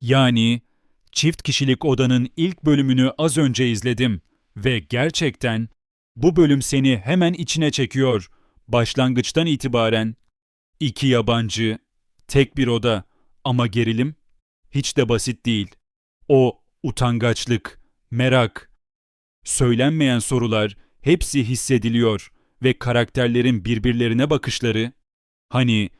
Yani çift kişilik odanın ilk bölümünü az önce izledim ve gerçekten bu bölüm seni hemen içine çekiyor. Başlangıçtan itibaren iki yabancı, tek bir oda ama gerilim hiç de basit değil. O utangaçlık, merak, söylenmeyen sorular hepsi hissediliyor ve karakterlerin birbirlerine bakışları hani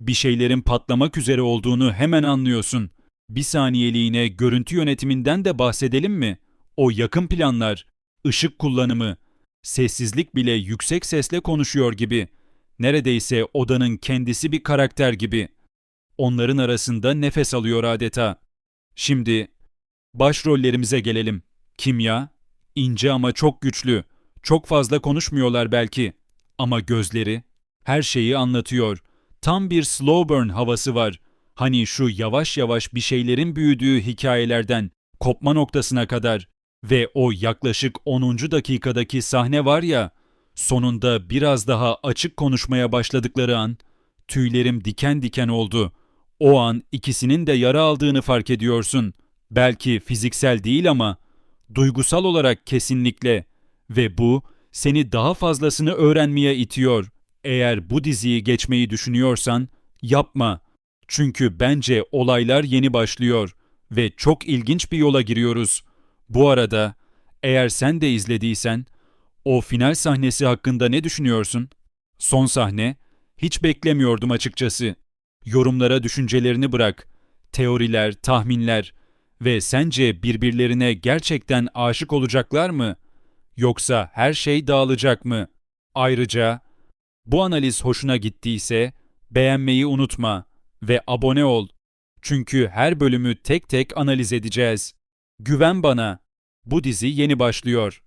bir şeylerin patlamak üzere olduğunu hemen anlıyorsun. Bir saniyeliğine görüntü yönetiminden de bahsedelim mi? O yakın planlar, ışık kullanımı, sessizlik bile yüksek sesle konuşuyor gibi. Neredeyse odanın kendisi bir karakter gibi. Onların arasında nefes alıyor adeta. Şimdi başrollerimize gelelim. Kimya, ince ama çok güçlü. Çok fazla konuşmuyorlar belki. Ama gözleri her şeyi anlatıyor. Tam bir slow burn havası var. Hani şu yavaş yavaş bir şeylerin büyüdüğü hikayelerden kopma noktasına kadar ve o yaklaşık 10. dakikadaki sahne var ya, sonunda biraz daha açık konuşmaya başladıkları an tüylerim diken diken oldu. O an ikisinin de yara aldığını fark ediyorsun. Belki fiziksel değil ama duygusal olarak kesinlikle ve bu seni daha fazlasını öğrenmeye itiyor. Eğer bu diziyi geçmeyi düşünüyorsan yapma. Çünkü bence olaylar yeni başlıyor ve çok ilginç bir yola giriyoruz. Bu arada eğer sen de izlediysen o final sahnesi hakkında ne düşünüyorsun? Son sahne hiç beklemiyordum açıkçası. Yorumlara düşüncelerini bırak. Teoriler, tahminler ve sence birbirlerine gerçekten aşık olacaklar mı? Yoksa her şey dağılacak mı? Ayrıca bu analiz hoşuna gittiyse beğenmeyi unutma ve abone ol. Çünkü her bölümü tek tek analiz edeceğiz. Güven bana. Bu dizi yeni başlıyor.